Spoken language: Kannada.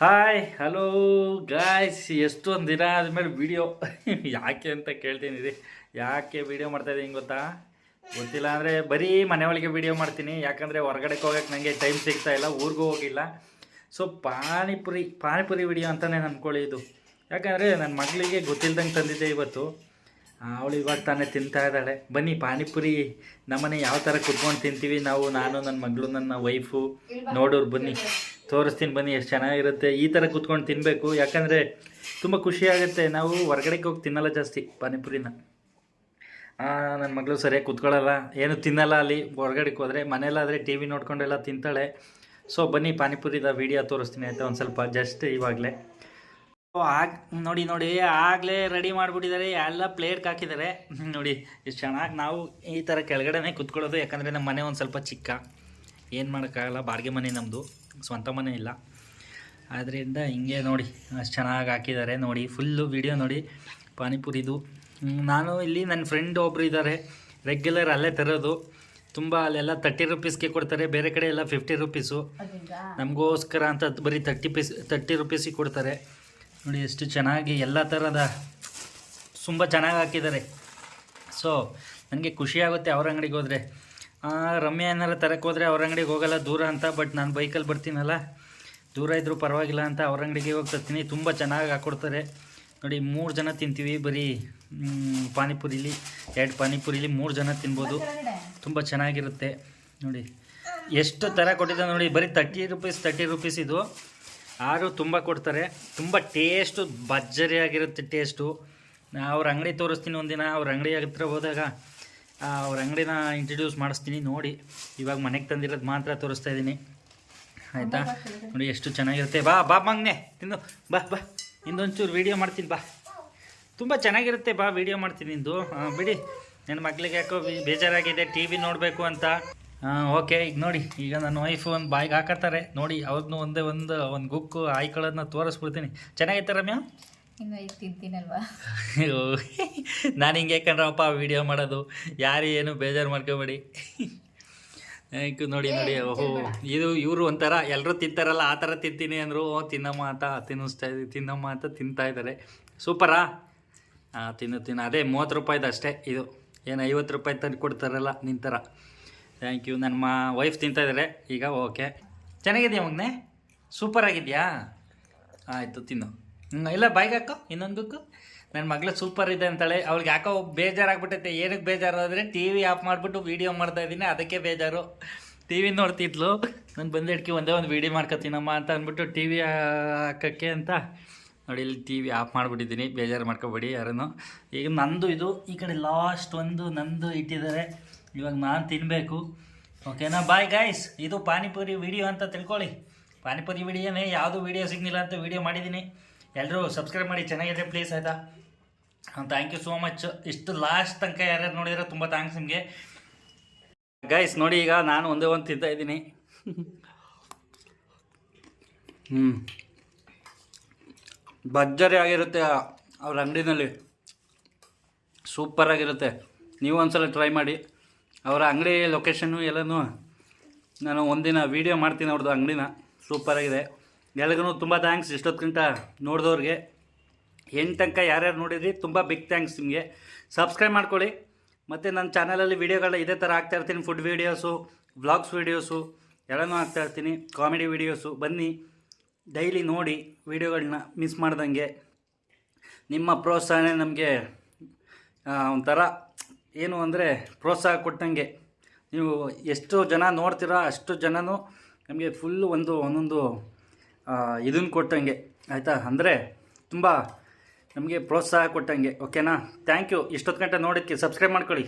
ಹಾಯ್ ಹಲೋ ಗಾಯ್ಸ್ ಎಷ್ಟೊಂದು ದಿನ ಆದಮೇಲೆ ವಿಡಿಯೋ ಯಾಕೆ ಅಂತ ಕೇಳ್ತೀನಿ ರೀ. ಯಾಕೆ ವಿಡಿಯೋ ಮಾಡ್ತಾಯಿದ್ದೀನಿ ಗೊತ್ತಾ? ಗೊತ್ತಿಲ್ಲ ಅಂದರೆ ಬರೀ ಮನೆ ಒಳಗೆ ವಿಡಿಯೋ ಮಾಡ್ತೀನಿ. ಯಾಕಂದರೆ ಹೊರಗಡೆ ಹೋಗಕ್ಕೆ ನನಗೆ ಟೈಮ್ ಸಿಗ್ತಾ ಇಲ್ಲ, ಊರಿಗೂ ಹೋಗಿಲ್ಲ. ಸೊ ಪಾನಿಪುರಿ ಪಾನಿಪುರಿ ವಿಡಿಯೋ ಅಂತಲೇ ಅಂದ್ಕೊಳ್ಳಿ ಇದು ಯಾಕಂದರೆ ನನ್ನ ಮಗಳಿಗೆ ಗೊತ್ತಿಲ್ದಂಗೆ ತಂದಿದ್ದೆ ಇವತ್ತು. ಅವಳು ಇವಾಗ ತಾನೇ ತಿಂತಾ ಇದ್ದಾಳೆ. ಬನ್ನಿ ಪಾನಿಪುರಿ ನಮ್ಮನೆ ಯಾವ ಥರ ಕುತ್ಕೊಂಡು ತಿಂತೀವಿ ನಾವು ನಾನು ನನ್ನ ಮಗಳು ನನ್ನ ವೈಫು ನೋಡೋರು ಬನ್ನಿ. ತೋರಿಸ್ತೀನಿ ಬನ್ನಿ ಎಷ್ಟು ಚೆನ್ನಾಗಿರುತ್ತೆ. ಈ ಥರ ಕುತ್ಕೊಂಡು ತಿನ್ನಬೇಕು ಯಾಕಂದರೆ ತುಂಬ ಖುಷಿಯಾಗುತ್ತೆ ನಾವು ಹೊರಗಡೆಗೆ ಹೋಗಿ ತಿನ್ನಲ್ಲ ಜಾಸ್ತಿ ಪಾನಿಪುರಿನ. ನನ್ನ ಮಗಳು ಸರಿಯಾಗಿ ಕುತ್ಕೊಳ್ಳಲ್ಲ ಏನು ತಿನ್ನಲ್ಲ ಅಲ್ಲಿ. ಹೊರಗಡೆಗೆ ಹೋದರೆ ಮನೇಲಾದರೆ ಟಿ ವಿ ನೋಡ್ಕೊಂಡೆಲ್ಲ ತಿಂತಾಳೆ. ಸೊ ಬನ್ನಿ ಪಾನಿಪುರಿದ ವೀಡಿಯೋ ತೋರಿಸ್ತೀನಿ ಆಯಿತಾ? ಒಂದು ಸ್ವಲ್ಪ ಜಸ್ಟ್ ಇವಾಗಲೇ. ಆಗ ನೋಡಿ ನೋಡಿ ಆಗಲೇ ರೆಡಿ ಮಾಡಿಬಿಟ್ಟಿದ್ದಾರೆ. ಎಲ್ಲ ಪ್ಲೇಟ್ಗೆ ಹಾಕಿದ್ದಾರೆ. ನೋಡಿ ಎಷ್ಟು ಚೆನ್ನಾಗಿ ನಾವು ಈ ಥರ ಕೆಳಗಡೆನೇ ಕುತ್ಕೊಳ್ಳೋದು ಯಾಕಂದರೆ ನಮ್ಮ ಮನೆ ಒಂದು ಸ್ವಲ್ಪ ಚಿಕ್ಕ. ಏನು ಮಾಡೋಕ್ಕಾಗಲ್ಲ ಬಾಡಿಗೆ ಮನೆ ನಮ್ಮದು ಸ್ವಂತ ಮನೆ ಇಲ್ಲ. ಆದ್ದರಿಂದ ಹಿಂಗೆ ನೋಡಿ ಅಷ್ಟು ಚೆನ್ನಾಗಿ ಹಾಕಿದ್ದಾರೆ. ನೋಡಿ ಫುಲ್ಲು ವಿಡಿಯೋ ನೋಡಿ ಪಾನಿಪುರಿದು. ನಾನು ಇಲ್ಲಿ ನನ್ನ ಫ್ರೆಂಡ್ ಒಬ್ಬರು ಇದ್ದಾರೆ ರೆಗ್ಯುಲರ್ ಅಲ್ಲೇ ತರೋದು. ತುಂಬ ಅಲ್ಲೆಲ್ಲ ತರ್ಟಿ ರುಪೀಸ್ಗೆ ಕೊಡ್ತಾರೆ. ಬೇರೆ ಕಡೆ ಎಲ್ಲ ಫಿಫ್ಟಿ ರುಪೀಸು ನಮಗೋಸ್ಕರ ಅಂತ ಬರೀ ತರ್ಟಿ ಪೀಸ್ ತರ್ಟಿ ರುಪೀಸಿಗೆ ಕೊಡ್ತಾರೆ. ನೋಡಿ, ಎಷ್ಟು ಚೆನ್ನಾಗಿ ಎಲ್ಲ ಥರದ ತುಂಬ ಚೆನ್ನಾಗಿ ಹಾಕಿದ್ದಾರೆ. ಸೊ ನನಗೆ ಖುಷಿ ಆಗುತ್ತೆ ಅವ್ರ ಅಂಗಡಿಗೆ ಹೋದರೆ. ರಮ್ಯಾ ಏನಾರ ತರಕ್ಕೆ ಹೋದರೆ ಅವ್ರ ಅಂಗಡಿಗೆ ಹೋಗಲ್ಲ, ದೂರ ಅಂತ ಬಟ್ ನಾನು ಬೈಕಲ್ಲಿ ಬರ್ತೀನಲ್ಲ. ದೂರ ಇದ್ದರೂ ಪರವಾಗಿಲ್ಲ ಅಂತ ಅವ್ರ ಅಂಗಡಿಗೆ ಹೋಗಿ ತರ್ತೀನಿ. ತುಂಬ ಚೆನ್ನಾಗಿ ಹಾಕ್ಕೊಡ್ತಾರೆ ನೋಡಿ, ಮೂರು ಜನ ತಿಂತೀವಿ, ಬರೀ ಪಾನಿಪುರಿಲಿ, ಎರಡು ಪಾನಿಪುರಿಲಿ ಮೂರು ಜನ ತಿನ್ಬೋದು. ತುಂಬ ಚೆನ್ನಾಗಿರುತ್ತೆ. ನೋಡಿ, ಎಷ್ಟು ಥರ ಕೊಟ್ಟಿದ್ದಾರೆ ನೋಡಿ, ಬರೀ ತರ್ಟಿ ರುಪೀಸ್ ತರ್ಟಿ ರುಪೀಸ್ ಇದು. ಆರು ತುಂಬ ಕೊಡ್ತಾರೆ. ತುಂಬ ಟೇಸ್ಟು ಭರ್ಜರಿಯಾಗಿರುತ್ತೆ ಟೇಸ್ಟು ಅವ್ರ ಅಂಗಡಿ ತೋರಿಸ್ತೀನಿ ಒಂದಿನ, ಅವ್ರ ಅಂಗಡಿ ಹತ್ರ ಹೋದಾಗ ಅವ್ರ ಅಂಗಡಿನ ಇಂಟ್ರಡ್ಯೂಸ್ ಮಾಡಿಸ್ತೀನಿ ನೋಡಿ. ಇವಾಗ ಮನೆಗೆ ತಂದಿರೋದು ಮಾತ್ರ ತೋರಿಸ್ತಾ ಇದ್ದೀನಿ ಆಯಿತಾ? ನೋಡಿ ಎಷ್ಟು ಚೆನ್ನಾಗಿರುತ್ತೆ. ಬಾ ಬಾ ಮಗ್ನೆ ತಿಂದು ಬಾ ಬಾ. ಇನ್ನೊಂಚೂರು ವೀಡಿಯೋ ಮಾಡ್ತೀನಿ, ಬಾ. ತುಂಬ ಚೆನ್ನಾಗಿರುತ್ತೆ, ಬಾ ವೀಡಿಯೋ ಮಾಡ್ತೀನಿ ನಿಂದು. ಬಿಡಿ. ನನ್ನ ಮಗಳಿಗೆ ಯಾಕೋ ಬೇಜಾರಾಗಿದೆ ಟಿ ವಿ ನೋಡಬೇಕು ಅಂತ. ಹಾಂ ಓಕೆ ಈಗ ನೋಡಿ ಈಗ ನನ್ನ ವೈಫ್ ಒಂದು ಬಾಯಿಗೆ ಹಾಕತ್ತಾರೆ. ನೋಡಿ ಅವ್ರನ್ನೂ ಒಂದೇ ಒಂದು ಒಂದು ಗುಕ್ಕು ಆಯ್ಕೊಳ್ಳೋದನ್ನ ತೋರಿಸ್ಬಿಡ್ತೀನಿ. ಚೆನ್ನಾಗೈತೆ ರಮ್ಯಾ? ಇನ್ನು ಈಗ ತಿಂತೀನಲ್ವಾ? ನಾನು ಹಿಂಗೆ ಕಣ್ರಪ್ಪ ವೀಡಿಯೋ ಮಾಡೋದು? ಯಾರು ಏನು ಬೇಜಾರು ಮಾಡ್ಕೋಬೇಡಿ. ನೋಡಿ ನೋಡಿ ಓಹೋ ಇದು ಇವರು ಒಂಥರ ಎಲ್ಲರೂ ತಿಂತಾರಲ್ಲ ಆ ಥರ ತಿಂತೀನಿ ಅಂದರು ಓ ತಿನ್ನಮ್ಮ ಅಂತ ತಿನ್ನಿಸ್ತಾ ಇದ್ದೀವಿ ತಿನ್ನಮ್ಮ ಅಂತ ತಿಂತಾ ಇದ್ದಾರೆ. ಸೂಪರಾ? ಹಾಂ ತಿನ್ನು ತಿನ್ನು. ಅದೇ ಮೂವತ್ತು ರೂಪಾಯಿದು ಅಷ್ಟೇ ಇದು. ಏನು ಐವತ್ತು ರೂಪಾಯಿ ತಂದು ಕೊಡ್ತಾರಲ್ಲ ನಿಂತರ. ಥ್ಯಾಂಕ್ ಯು ನನ್ನ ಮಾ ವೈಫ್ ತಿಂತಾ ಇದ್ದಾರೆ ಈಗ ಓಕೆ ಚೆನ್ನಾಗಿದೆಯಾ ಮಗ್ನೆ? ಸೂಪರ್ ಆಗಿದೆಯಾ? ಆಯಿತು, ತಿನ್ನು. ಹ್ಞೂ ಇಲ್ಲ ಬಾಯ್ಗೆ ಹಾಕೋ. ಇನ್ನೊಂದಕ್ಕೂ. ನನ್ನ ಮಗಳು ಸೂಪರ್ ಇದೆ ಅಂತಾಳೆ. ಅವ್ಳಿಗೆ ಯಾಕೋ ಬೇಜಾರಾಗ್ಬಿಟ್ಟೈತೆ. ಏನಕ್ಕೆ ಬೇಜಾರು ಅಂದರೆ ಟಿ ವಿ ಆಫ್ ಮಾಡಿಬಿಟ್ಟು ವೀಡಿಯೋ ಮಾಡ್ತಾ ಇದ್ದೀನಿ. ಅದಕ್ಕೆ ಬೇಜಾರು. ಟಿ ವಿ ನೋಡ್ತಿದ್ಲು. ನಾನು ಬಂದಿಡ್ಕಿ ಒಂದೇ ಒಂದು ವೀಡಿಯೋ ಮಾಡ್ಕೊತೀನಮ್ಮ ಅಂತ ಅಂದ್ಬಿಟ್ಟು ಟಿ ವಿ ಹಾಕೋಕ್ಕೆ ಅಂತ. ನೋಡಿ, ಇಲ್ಲಿ ಟಿ ವಿ ಆಫ್ ಮಾಡಿಬಿಟ್ಟಿದ್ದೀನಿ. ಬೇಜಾರು ಮಾಡ್ಕೊಬೇಡಿ ಯಾರನ್ನು. ಈಗ ನಂದು ಇದು. ಈ ಕಡೆ ಲಾಸ್ಟ್ ಒಂದು ನಂದು ಇಟ್ಟಿದ್ದಾರೆ. ಇವಾಗ ನಾನು ತಿನ್ನಬೇಕು ಓಕೆನಾ ಬಾಯ್ ಗಾಯ್ಸ್ ಇದು ಪಾನಿಪುರಿ ವಿಡಿಯೋ ಅಂತ ತಿಳ್ಕೊಳ್ಳಿ. ಪಾನಿಪುರಿ ವಿಡಿಯೋನೇ ಯಾವುದು ವಿಡಿಯೋ ಸಿಗ್ನಿಲ್ಲ ಅಂತ ವಿಡಿಯೋ ಮಾಡಿದ್ದೀನಿ. ಎಲ್ಲರೂ ಸಬ್ಸ್ಕ್ರೈಬ್ ಮಾಡಿ ಚೆನ್ನಾಗಿದೆ ಪ್ಲೀಸ್ ಆಯಿತಾ? ಥ್ಯಾಂಕ್ ಯು ಸೋ ಮಚ್ ಇಷ್ಟು ಲಾಸ್ಟ್ ತನಕ ಯಾರ್ಯಾರು ನೋಡಿದ್ರೆ ತುಂಬ ಥ್ಯಾಂಕ್ಸ್ ನಿಮಗೆ. ಗೈಸ್ ನೋಡಿ ಈಗ ನಾನು ಒಂದೇ ಒಂದು ತಿಂತಾ ಇದ್ದೀನಿ. ಹ್ಞೂ ಭರ್ಜರಿ ಆಗಿರುತ್ತೆ ಅವ್ರ ಅಂಗಡಿನಲ್ಲಿ. ಸೂಪರಾಗಿರುತ್ತೆ ನೀವು ಒಂದ್ಸಲ ಟ್ರೈ ಮಾಡಿ. ಅವರ ಅಂಗಡಿ ಲೊಕೇಶನ್ನು ಎಲ್ಲನೂ ನಾನು ಒಂದಿನ ವೀಡಿಯೋ ಮಾಡ್ತೀನಿ ಅವ್ರದ್ದು ಅಂಗಡಿನ. ಸೂಪರಾಗಿದೆ ಎಲ್ಲಗೂ ತುಂಬ ಥ್ಯಾಂಕ್ಸ್ ಇಷ್ಟೊತ್ತಕ್ಕಿಂತ ನೋಡಿದವ್ರಿಗೆ ಎಂಟು ತನಕ ಯಾರ್ಯಾರು ನೋಡಿದ್ರಿ, ತುಂಬ ಬಿಗ್ ಥ್ಯಾಂಕ್ಸ್ ನಿಮಗೆ. ಸಬ್ಸ್ಕ್ರೈಬ್ ಮಾಡ್ಕೊಳ್ಳಿ. ಮತ್ತು ನನ್ನ ಚಾನಲಲ್ಲಿ ವೀಡಿಯೋಗಳನ್ನ ಇದೇ ಥರ ಹಾಕ್ತಾಯಿರ್ತೀನಿ ಫುಡ್ ವೀಡಿಯೋಸು ವ್ಲಾಗ್ಸ್ ವೀಡಿಯೋಸು ಎಲ್ಲನೂ ಹಾಕ್ತಾಯಿರ್ತೀನಿ ಕಾಮಿಡಿ ವೀಡಿಯೋಸು ಬನ್ನಿ ಡೈಲಿ ನೋಡಿ ವೀಡಿಯೋಗಳನ್ನ ಮಿಸ್ ಮಾಡ್ದಂಗೆ. ನಿಮ್ಮ ಪ್ರೋತ್ಸಾಹನೇ ನಮಗೆ ಒಂಥರ ಏನು ಅಂದರೆ ಪ್ರೋತ್ಸಾಹ ಕೊಟ್ಟಂಗೆ. ನೀವು ಎಷ್ಟು ಜನ ನೋಡ್ತೀರೋ, ಅಷ್ಟು ಜನನೂ ನಮಗೆ ಫುಲ್ಲು ಒಂದು ಒಂದೊಂದು ಇದನ್ನು ಕೊಟ್ಟಂಗೆ. ಆಯಿತಾ? ಅಂದರೆ ತುಂಬ ನಮಗೆ ಪ್ರೋತ್ಸಾಹ ಕೊಟ್ಟಂಗೆ. ಓಕೆನಾ ಥ್ಯಾಂಕ್ ಯು ಇಷ್ಟೊತ್ತು ಗಂಟೆ ನೋಡೋಕ್ಕೆ ಸಬ್ಸ್ಕ್ರೈಬ್ ಮಾಡ್ಕೊಳ್ಳಿ.